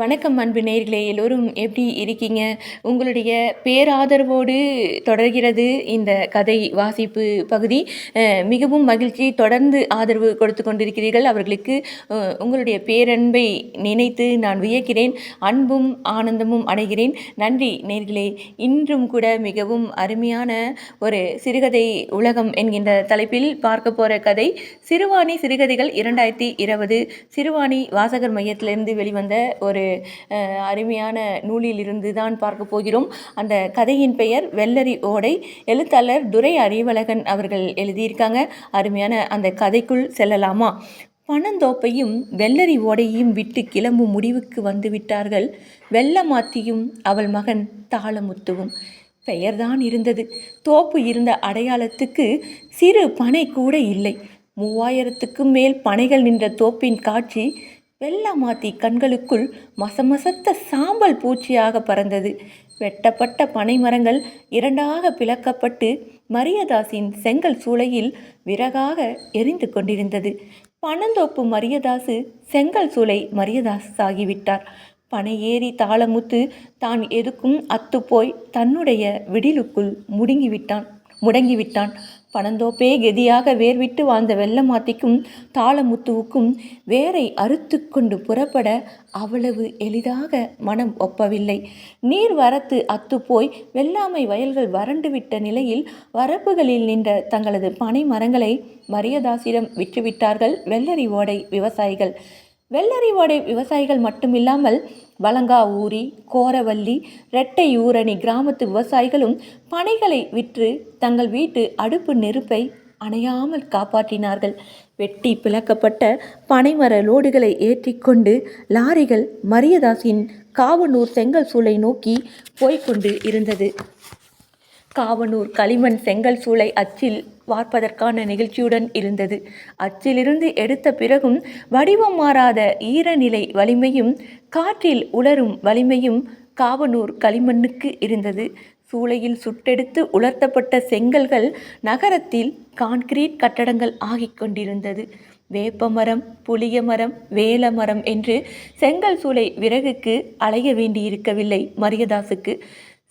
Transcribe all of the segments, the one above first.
வணக்கம் அன்பு நேர்களே எல்லோரும் எப்படி இருக்கீங்க? உங்களுடைய பேராதரவோடு தொடர்கிறது இந்த கதை வாசிப்பு பகுதி. மிகவும் மகிழ்ச்சி தொடர்ந்து ஆதரவு கொடுத்து கொண்டிருக்கிறீர்கள். அவர்களுக்கு உங்களுடைய பேரன்பை நினைத்து நான் வியக்கிறேன் அன்பும் ஆனந்தமும் அடைகிறேன். நன்றி நேர்களே. இன்றும் கூட மிகவும் அருமையான ஒரு சிறுகதை உலகம் என்கின்ற தலைப்பில் பார்க்க போகிற கதை சிறுவாணி சிறுகதைகள் இரண்டாயிரத்தி இருபது. சிறுவாணி வாசகர் மையத்திலிருந்து வெளிவந்த ஒரு ஒரு அருமையான நூலிலிருந்து தான் பார்க்க போகிறோம். அந்த கதையின் பெயர் வெள்ளரி ஓடை. எழுத்தாளர் துரை அறிவழகன் அவர்கள் எழுதியிருக்காங்க. அருமையான அந்த கதைக்குள் செல்லலாமா? பனந்தோப்பையும் வெள்ளரி ஓடையையும் விட்டு கிளம்பும் முடிவுக்கு வந்துவிட்டார்கள் வெள்ளமாத்தியும் அவள் மகன் தாளமுத்துவும். பெயர்தான் இருந்தது. தோப்பு இருந்த அடையாளத்துக்கு சிறு பனை கூட இல்லை. மூவாயிரத்துக்கும் மேல் பனைகள் நின்ற தோப்பின் காட்சி வெள்ளமாத்தி கண்களுக்குள் மசமசத்த சாம்பல் பூச்சியாக பறந்தது. வெட்டப்பட்ட பனை மரங்கள் இரண்டாக பிளக்கப்பட்டு மரியதாசின் செங்கல் சூளையில் விறகாக எரிந்து கொண்டிருந்தது. பனந்தோப்பு மரியதாசு செங்கல் சூளை மரியதாஸ் ஆகிவிட்டார் பனை ஏறி தாளமுத்து தான் எதுக்கும் அத்துப்போய் தன்னுடைய விடிலுக்குள் முடுங்கிவிட்டான் முடங்கிவிட்டான். பணந்தோப்பே கெதியாக வேர்விட்டு வாழ்ந்த வெள்ளமாத்திக்கும் தாளமுத்துவுக்கும் வேரை அறுத்து கொண்டு புறப்பட அவ்வளவு எளிதாக மனம் ஒப்பவில்லை. நீர் வரத்து அத்துப்போய் வெள்ளாமை வயல்கள் வறண்டுவிட்ட நிலையில் வரப்புகளில் நின்ற தங்களது பனை மரங்களை மரியதாசிடம் விற்றுவிட்டார்கள் வெள்ளரி ஓடை விவசாயிகள். வெள்ளரிவாடை விவசாயிகள் மட்டுமில்லாமல் வளங்கா ஊரி கோரவல்லி ரெட்டை ஊரணி கிராமத்து விவசாயிகளும் பனைகளை விற்று தங்கள் வீட்டு அடுப்பு நெருப்பை அணையாமல் காப்பாற்றினார்கள். வெட்டி பிளக்கப்பட்ட பனைமர லோடுகளை ஏற்றிக்கொண்டு லாரிகள் மரியதாசின் காவனூர் செங்கல் சூளை நோக்கி போய்க்கொண்டு இருந்தது. காவனூர் களிமண் செங்கல் சூளை அச்சில் பார்ப்பதற்கான நிகழ்ச்சியுடன் இருந்தது. அச்சிலிருந்து எடுத்த பிறகும் வடிவம் மாறாத ஈரநிலை வலிமையும் காற்றில் உலரும் வலிமையும் காவனூர் களிமண்ணுக்கு இருந்தது. சூளையில் சுட்டெடுத்து உலர்த்தப்பட்ட செங்கல்கள் நகரத்தில் கான்கிரீட் கட்டடங்கள் ஆகிக் கொண்டிருந்தது. வேப்பமரம் புளிய மரம் வேல மரம் என்று செங்கல் சூளை விறகுக்கு அலைய வேண்டியிருக்கவில்லை மரியதாசுக்கு.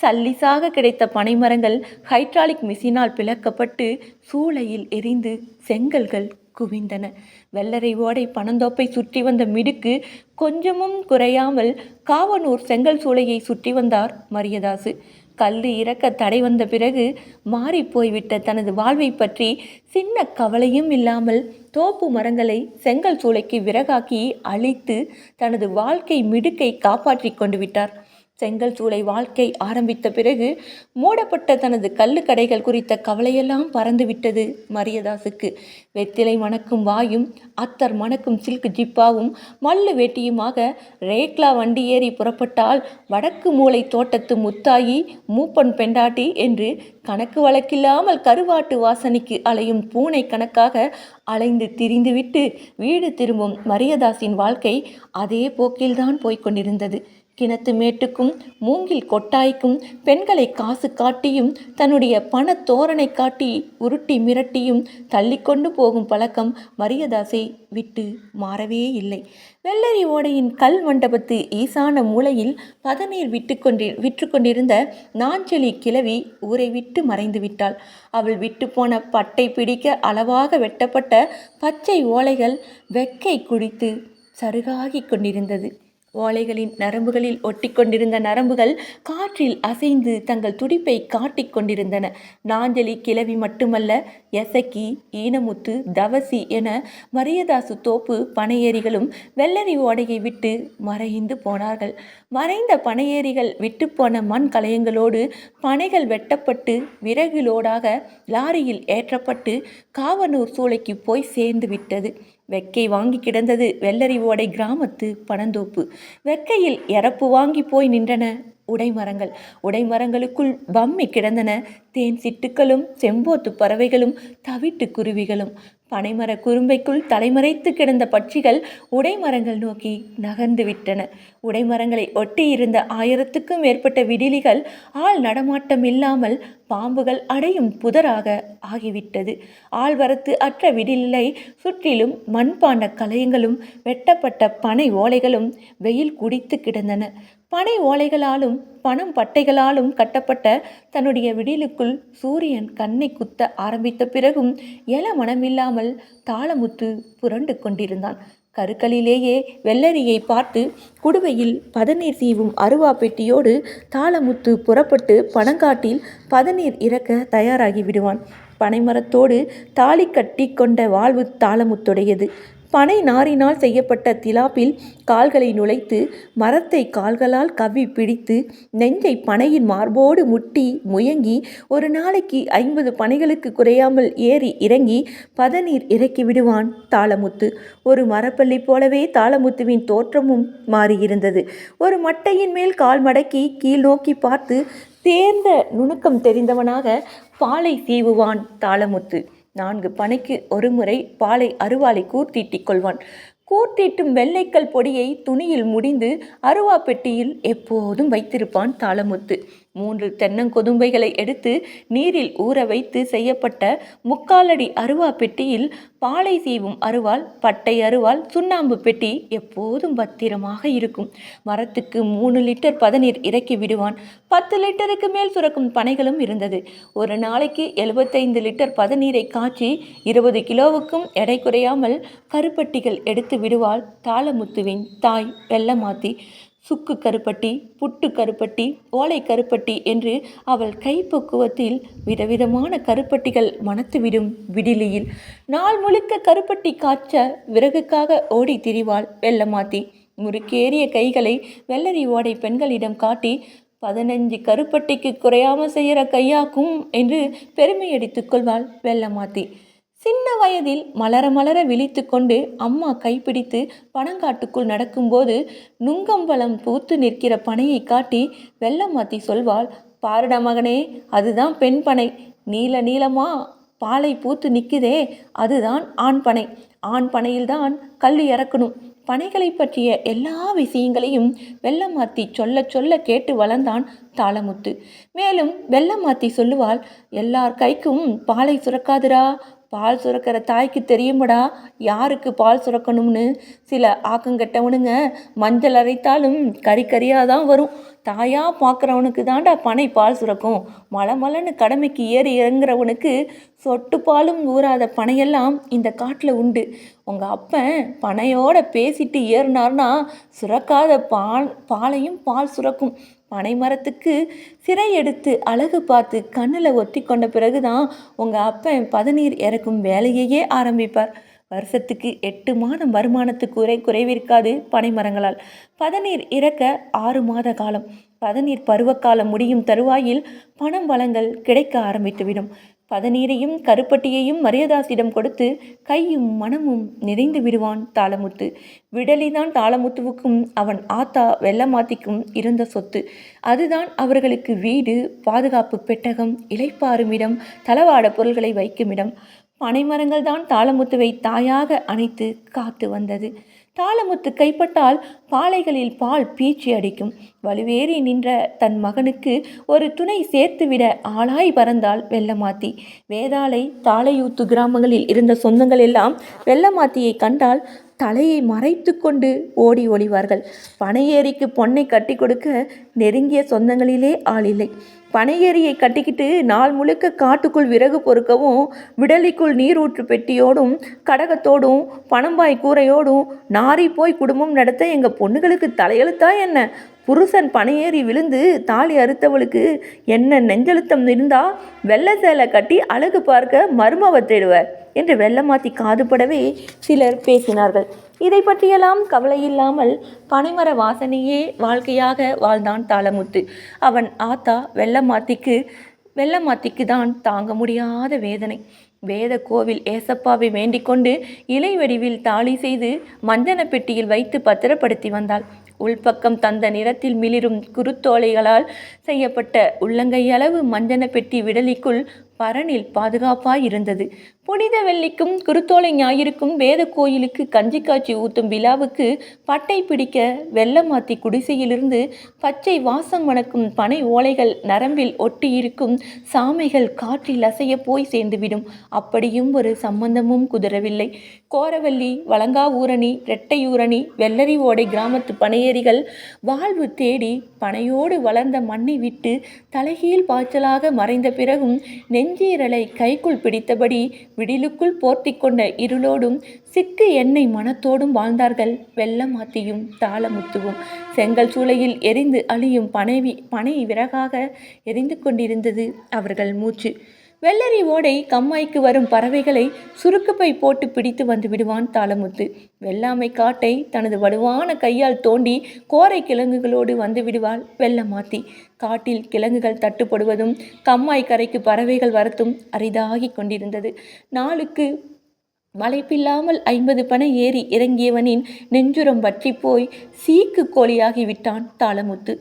சல்லிசாக கிடைத்த பனைமரங்கள் ஹைட்ராலிக் மிஷினால் பிளக்கப்பட்டு சூளையில் எரிந்து செங்கல்கள் குவிந்தன. வெள்ளரை ஓடை பனந்தோப்பை சுற்றி வந்த மிடுக்கு கொஞ்சமும் குறையாமல் காவனூர் செங்கல் சூளையை சுற்றி வந்தார் மரியதாசு. கல்லு இறக்க தடை வந்த பிறகு மாறிப் போய்விட்ட தனது வாழ்வை பற்றி சின்ன கவலையும் இல்லாமல் தோப்பு மரங்களை செங்கல் சூளைக்கு விறகாக்கி அழித்து தனது வாழ்க்கை மிடுக்கை காப்பாற்றி கொண்டு விட்டார். செங்கல் சூளை வாழ்க்கை ஆரம்பித்த பிறகு மூடப்பட்ட தனது கள்ளுக்கடைகள் குறித்த கவலையெல்லாம் பறந்துவிட்டது மரியதாசுக்கு. வெத்திலை மணக்கும் வாயும் அத்தர் மணக்கும் சில்க் ஜிப்பாவும் மல்லு வேட்டியுமாக ரேக்லா வண்டி ஏறி புறப்பட்டால் வடக்கு மூலை தோட்டத்து முத்தாயி மூப்பன் பெண்டாட்டி என்று கணக்கு வழக்கில்லாமல் கருவாட்டு வாசனைக்கு அலையும் பூனை கணக்காக அலைந்து திரிந்துவிட்டு வீடு திரும்பும் மரியதாசின் வாழ்க்கை அதே போக்கில்தான் போய்க் கொண்டிருந்தது. கிணத்து மேட்டுக்கும் மூங்கில் கொட்டாய்க்கும் பெண்களை காசு காட்டியும் தன்னுடைய பண தோரணை காட்டி உருட்டி மிரட்டியும் தள்ளிக்கொண்டு போகும் பழக்கம் மரியதாசை விட்டு மாறவே இல்லை. வெள்ளரி ஓடையின் கல் மண்டபத்து ஈசான மூலையில் பதநீர் விட்டு கொண்டி விற்று கொண்டிருந்த நாஞ்சலி கிழவி ஊரை விட்டு மறைந்து விட்டாள். அவள் விட்டு போன பட்டை பிடிக்க அளவாக வெட்டப்பட்ட பச்சை ஓலைகள் வெக்கை குடித்து சருகாகிக் கொண்டிருந்தது. ஓலைகளின் நரம்புகளில் ஒட்டிக்கொண்டிருந்த நரம்புகள் காற்றில் அசைந்து தங்கள் துடிப்பை காட்டிக் கொண்டிருந்தன நாஞ்சலி கிழவி மட்டுமல்ல எசக்கி ஈனமுத்து தவசி என மரியதாசு தோப்பு பனையேரிகளும் வெள்ளரி ஓடையை விட்டு மறைந்து போனார்கள். மறைந்த பனையேரிகள் விட்டுப்போன மண் கலையங்களோடு பனைகள் வெட்டப்பட்டு விறகுலோடாக லாரியில் ஏற்றப்பட்டு காவனூர் சூளைக்கு போய் சேர்ந்து விட்டது. வெக்கை வாங்கி கிடந்தது வெள்ளரி ஓடை கிராமத்து பனந்தோப்பு. வெக்கையில் இறப்பு வாங்கி போய் நின்றன உடைமரங்கள். உடைமரங்களுக்குள் பம்மி கிடந்தன. தேன் சிட்டுக்களும் செம்போத்து பறவைகளும் தவிட்டு குருவிகளும். பனைமர குறும்பைக்குள் தலைமறைத்து கிடந்த பட்சிகள் உடைமரங்கள் நோக்கி நகர்ந்து விட்டன. உடைமரங்களை ஒட்டி இருந்த ஆயிரத்துக்கும் மேற்பட்ட விடிலிகள் ஆள் நடமாட்டம் இல்லாமல் பாம்புகள் அடையும் புதராக ஆகிவிட்டது. ஆழ்வரத்து அற்ற விடிலை சுற்றிலும் மண்பாண்ட கலையங்களும் வெட்டப்பட்ட பனை ஓலைகளும் வெயில் குடித்து கிடந்தன. பனை ஓலைகளாலும் பணம் பட்டைகளாலும் கட்டப்பட்ட தன்னுடைய விடிலுக்குள் சூரியன் கண்ணை குத்த ஆரம்பித்த பிறகும் எல மனமில்லாமல் தாளமுத்து புரண்டு கொண்டிருந்தான். கருக்களிலேயே வெள்ளரியை பார்த்து குடுவையில் பதநீர் சீவும் அருவா பெட்டியோடு தாளமுத்து புறப்பட்டு பனங்காட்டில் பதநீர் இறக்க தயாராகி விடுவான். பனைமரத்தோடு தாலி கட்டி கொண்ட வாழ்வு தாளமுத்துடையது. பனை நாரினால் செய்யப்பட்ட திலாப்பில் கால்களை நுழைத்து மரத்தை கால்களால் கவ்வி பிடித்து நெஞ்சை பனையின் மார்போடு முட்டி முயங்கி ஒரு நாளைக்கு ஐம்பது பனைகளுக்கு குறையாமல் ஏறி இறங்கி பதநீர் இறக்கி விடுவான் தாளமுத்து. ஒரு மரப்பள்ளி போலவே தாளமுத்துவின் தோற்றமும் மாறியிருந்தது. ஒரு மட்டையின் மேல் கால் மடக்கி கீழ் நோக்கி பார்த்து தேர்ந்த நுணுக்கம் தெரிந்தவனாக பாலை சீவுவான் தாளமுத்து. நான்கு பனைக்கு ஒரு முறை பாலை அருவாளை கூர்த்தீட்டிக் கொள்வான். கூர்த்தீட்டும் வெள்ளைக்கல் பொடியை துணியில் முடிந்து அருவா பெட்டியில் எப்போதும் வைத்திருப்பான் தாளமுத்து. மூன்று தென்னங்கொதும்பைகளை எடுத்து நீரில் ஊற வைத்து செய்யப்பட்ட முக்காலடி அருவா பெட்டியில் பாலை சீவும் அருவாள் பட்டை அருவாள் சுண்ணாம்பு பெட்டி எப்போதும் பத்திரமாக இருக்கும். மரத்துக்கு மூணு லிட்டர் பதநீர் இறக்கி விடுவான். பத்து லிட்டருக்கு மேல் சுரக்கும் பனைகளும் இருந்தது. ஒரு நாளைக்கு எழுபத்தைந்து லிட்டர் பதநீரை காய்ச்சி இருபது கிலோவுக்கும் எடை குறையாமல் கருப்பட்டிகள் எடுத்து விடுவாள் தாளமுத்துவின் தாய் வெள்ளமாத்தி. சுக்கு கருப்பட்டி புட்டு கருப்பட்டி ஓலை கருப்பட்டி என்று அவள் கைப்பக்குவத்தில் விதவிதமான கருப்பட்டிகள் மணத்துவிடும் விடிலியில். நாள் முழுக்க கருப்பட்டி காய்ச்ச விறகுக்காக ஓடி திரிவாள் வெள்ளமாத்தி. முறுக்கேறிய கைகளை வெள்ளரி ஓடை பெண்களிடம் காட்டி பதினஞ்சு கருப்பட்டிக்கு குறையாமல் செய்கிற கையாக்கும் என்று பெருமையடித்துக் கொள்வாள் வெள்ளமாத்தி. சின்ன வயதில் மலர மலர விழித்து கொண்டு அம்மா கைப்பிடித்து பனங்காட்டுக்குள் நடக்கும்போது நுங்கம்பழம் பூத்து நிற்கிற பனையை காட்டி வெள்ளமாத்தி சொல்வாள் பாருடா மகனே அதுதான் பெண் பனை. நீல நீளமா பாலை பூத்து நிற்குதே அதுதான் ஆண் பனை. ஆண் பனையில்தான் கல் இறக்கணும். பனைகளை பற்றிய எல்லா விஷயங்களையும் வெள்ளமாத்தி சொல்ல சொல்ல கேட்டு வளர்ந்தான் தாளமுத்து. மேலும் வெள்ளமாத்தி சொல்லுவாள் எல்லார் கைக்கும் பாலை சுரக்காதுடா பால் சுரக்கிற தாய்க்கு தெரியுமடா? யாருக்கு பால் சுரக்கணும்னு? சில ஆக்கங்கெட்டவனுங்க மஞ்சள் அரைத்தாலும் கறி கறியாக தான் வரும். தாயாக பார்க்குறவனுக்கு தாண்டா பனை பால் சுரக்கும். மலை மலன்னு கடமைக்கு ஏறி இறங்குறவனுக்கு சொட்டு பாலும் ஊறாத பனையெல்லாம் இந்த காட்டில் உண்டு. உங்கள் அப்பன் பனையோட பேசிட்டு ஏறினார்னா சுரக்காத பால் பாலையும் பால் சுரக்கும். பனை மரத்துக்கு சிறை எடுத்து அழகு பார்த்து கண்ணில் ஒத்தி கொண்ட பிறகு தான் உங்கள் அப்பன் பதநீர் இறக்கும் வேலையையே ஆரம்பிப்பார். வருஷத்துக்கு எட்டு மாதம் வருமானத்துக்கு குறை குறைவிருக்காது பனை மரங்களால் பதநீர் இறக்க ஆறு மாத காலம். பதநீர் பருவக்காலம் முடியும் தருவாயில் பணம் வளங்கள் கிடைக்க ஆரம்பித்துவிடும். பதநீரையும் கருப்பட்டியையும் மரியதாசிடம் கொடுத்து கையும் மனமும் நிறைந்து விடுவான் தாளமுத்து. விடலிதான் தாளமுத்துவுக்கும் அவன் ஆத்தா வெள்ளமாத்திக்கும் இருந்த சொத்து. அதுதான் அவர்களுக்கு வீடு பாதுகாப்பு பெட்டகம் இலைப்பாறும் இடம் தளவாட பொருள்களை வைக்கும் இடம். பனைமரங்கள் தான் தாளமுத்துவை தாயாக அணைத்து காத்து வந்தது. தாளமுத்து கைப்பட்டால் பாலைகளில் பால் பீச்சி அடிக்கும். வலுவேறி நின்ற தன் மகனுக்கு ஒரு துணை சேர்த்துவிட ஆளாய் பறந்தாள் வெள்ளமாத்தி. வேதாளை தாளையூத்து கிராமங்களில் இருந்த சொந்தங்கள் எல்லாம் வெள்ளமாத்தியை கண்டால் தலையை மறைத்து கொண்டு ஓடி ஒளிவார்கள் பனையேரிக்கு பொன்னை கட்டி கொடுக்க நெருங்கிய சொந்தங்களிலே ஆள் இல்லை. பனையேரியை கட்டிக்கிட்டு நாள் முழுக்க காட்டுக்குள் விறகு பொறுக்கவும் விடலிக்குள் நீரூற்று பெட்டியோடும் கடகத்தோடும் பணம்பாய் கூரையோடும் நாரி போய் குடும்பம் நடத்த எங்கள் பொண்ணுகளுக்கு தலையெழுத்தா என்ன? புருஷன் பனையேறி விழுந்து தாலி அறுத்தவளுக்கு என்ன நெஞ்சழுத்தம் இருந்தா? வெள்ளை சேலை கட்டி அழகு பார்க்க மருமவ தேடுவர் என்று வெள்ளமாத்தி காதுபடவே சிலர் பேசினார்கள். இதை பற்றியெல்லாம் கவலையில்லாமல் பனைமர வாசனையே வாழ்க்கையாக வாழ்ந்தான் தாளமுத்து. அவன் ஆத்தா வெள்ளமாத்திக்கு வெள்ளமாத்திக்கு தான் தாங்க முடியாத வேதனை. வேத கோவில் ஏசப்பாவை வேண்டிக் கொண்டு இலை வடிவில் தாலி செய்து மஞ்சன பெட்டியில் வைத்து பத்திரப்படுத்தி வந்தாள். உள்பக்கம் தந்த நிறத்தில் மிளிரும் குருத்தோலைகளால் செய்யப்பட்ட உள்ளங்கையளவு மஞ்சன பெட்டி விடலிக்குள் பரனில் பாதுகாப்பாய் இருந்தது. புனித வெள்ளிக்கும் குருத்தோலை ஞாயிறுக்கும் வேத கோயிலுக்கு கஞ்சி காய்ச்சி ஊத்தும் விழாவுக்கு பட்டை பிடிக்க வெள்ளமாத்தி குடிசையிலிருந்து பச்சை வாசம் மணக்கும் பனை ஓலைகள் நரம்பில் ஒட்டி இருக்கும் சாமைகள் காற்றில் அசைய போய் சேர்ந்துவிடும். அப்படியும் ஒரு சம்பந்தமும் குதிரவில்லை கோரவல்லி வளங்காவூரணி ரெட்டையூரணி வெள்ளரி ஓடை கிராமத்து பனையேறிகள் வாழ்வு தேடி பனையோடு வளர்ந்த மண்ணை விட்டு தலைகீழ் பாய்ச்சலாக மறைந்த பிறகும் நெஞ்சீரலை கைக்குள் பிடித்தபடி விடிலுக்குள் போர்த்தி கொண்ட இருளோடும் சிக்கு எண்ணெய் மனத்தோடும் வாழ்ந்தார்கள். வெள்ளமாத்தியும் தாளமுத்துவும் செங்கல் சூளையில் எரிந்து அழியும் பனைவி பனை விறகாக எரிந்து கொண்டிருந்தது அவர்கள் மூச்சு. வெள்ளரி ஓடை கம்மாய்க்கு வரும் பறவைகளை சுருக்குப்பை போட்டு பிடித்து வந்து விடுவான் தாளமுத்து. வெள்ளாமை காட்டை தனது வலுவான கையால் தோண்டி கோரை கிழங்குகளோடு வந்து விடுவாள் வெள்ளமாத்தி. காட்டில் கிழங்குகள் தட்டுப்படுவதும் கம்மாய் கரைக்கு பறவைகள் வரத்தும் அரிதாகி கொண்டிருந்தது. நாளுக்கு வளைப்பில்லாமல் ஐம்பது பனை ஏறி இறங்கியவனின் நெஞ்சுரம் பற்றி போய் சீக்கு கோழியாகி விட்டான் தாளமுத்து.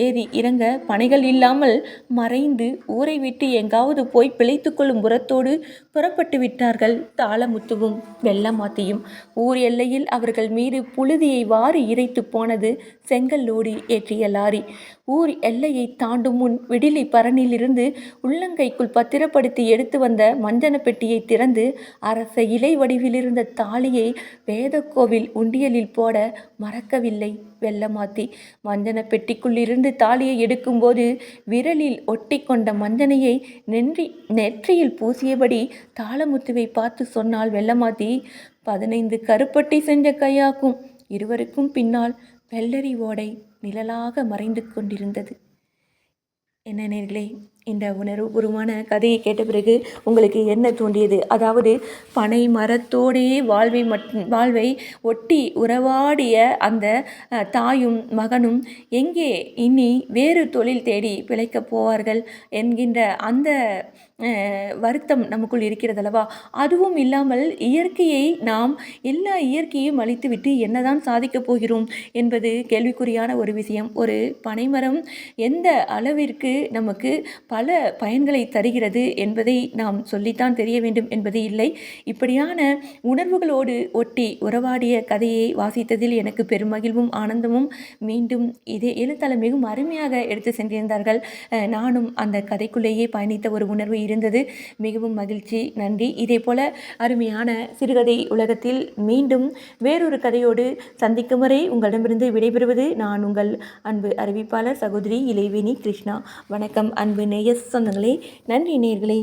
ஏறி இறங்க பனைகள் இல்லாமல் மறைந்து ஊரை விட்டு எங்காவது போய் பிழைத்து கொள்ளும் புறத்தோடு புறப்பட்டு விட்டார்கள் தாளமுத்துவும் வெள்ளமாத்தியும். ஊர் எல்லையில் அவர்கள் மீது புழுதியை வாரி இறைத்து போனது செங்கல்லோடு ஏற்றிய லாரி. ஊர் எல்லையை தாண்டும் முன் விடிலை பரணிலிருந்து உள்ளங்கைக்குள் பத்திரப்படுத்தி எடுத்து வந்த மஞ்சன பெட்டியை திறந்து அரச இலை வடிவிலிருந்த தாலியை வேதக்கோவில் உண்டியலில் போட மறக்கவில்லை. வெள்ளமாத்தி. மஞ்சன பெட்டிக்குள்ளிருந்து தாலியை எடுக்கும்போது விரலில் ஒட்டி கொண்ட மஞ்சனையை நென்றி நெற்றியில் பூசியபடி தாளமுத்துவை பார்த்து சொன்னால் வெள்ளமாத்தி பதினைந்து கருப்பட்டி செஞ்ச கையாக்கும். இருவருக்கும் பின்னால் வெள்ளரி ஓடை நிழலாக மறைந்து கொண்டிருந்தது. என்ன நேர்களே இந்த உருவான கதையை கேட்ட பிறகு உங்களுக்கு என்ன தோன்றியது? அதாவது பனை மரத்தோடே வாழ்வை மட் வாழ்வை ஒட்டி உறவாடிய அந்த தாயும் மகனும் எங்கே இனி வேறு தொழில் தேடி பிழைக்கப் போவார்கள்? என்கின்ற அந்த வருத்தம் நமக்குள் இருக்கிறதல்லவா? அதுவும் இல்லாமல் இயற்கையை நாம் எல்லா இயற்கையும் அழித்துவிட்டு என்னதான் சாதிக்கப் போகிறோம் என்பது கேள்விக்குறியான ஒரு விஷயம். ஒரு பனைமரம் எந்த அளவிற்கு நமக்கு பல பயன்களை தருகிறது என்பதை நாம் சொல்லித்தான் தெரிய வேண்டும் என்பது இல்லை. இப்படியான உணர்வுகளோடு ஒட்டி உறவாடிய கதையை வாசித்ததில் எனக்கு பெருமகிழ்வும் ஆனந்தமும் மீண்டும் இதே எழுத்தாளர் மிகவும் அருமையாக எடுத்து சென்றிருந்தார்கள். நானும் அந்த கதைக்குள்ளேயே பயணித்த ஒரு உணர்வு இருந்தது. மிகவும் மகிழ்ச்சி. நன்றி. இதே போல அருமையான சிறுகதை உலகத்தில் மீண்டும் வேறொரு கதையோடு சந்திக்கும் வரை உங்களிடமிருந்து விடைபெறுவது நான் உங்கள் அன்பு அறிவிப்பாளர் சகோதரி இளைவேணி கிருஷ்ணா. வணக்கம். அன்பு நேயஸ் சொந்தங்களே நன்றி நேயர்களே.